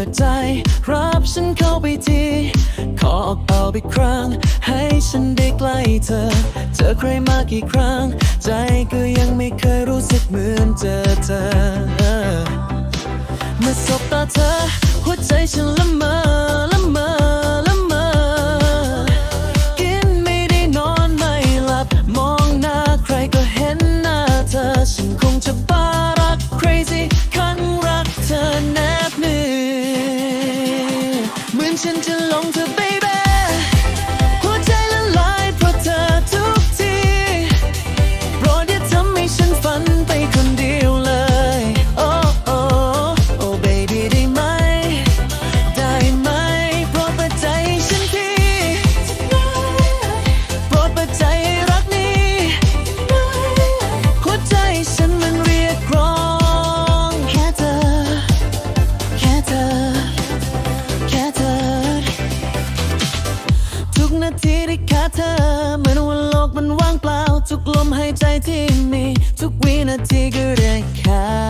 ิดใจ รับฉันเข้าไปทีขอออกเอาไปครั้ง ให้ฉันได้ใกล้เธอเธอใครมากกี่ครั้ง ใจก็ยังไม่เคยรู้สึกเหมือน Swim to long to be ใจที่มี ทุกวินาทีก็ได้ค่า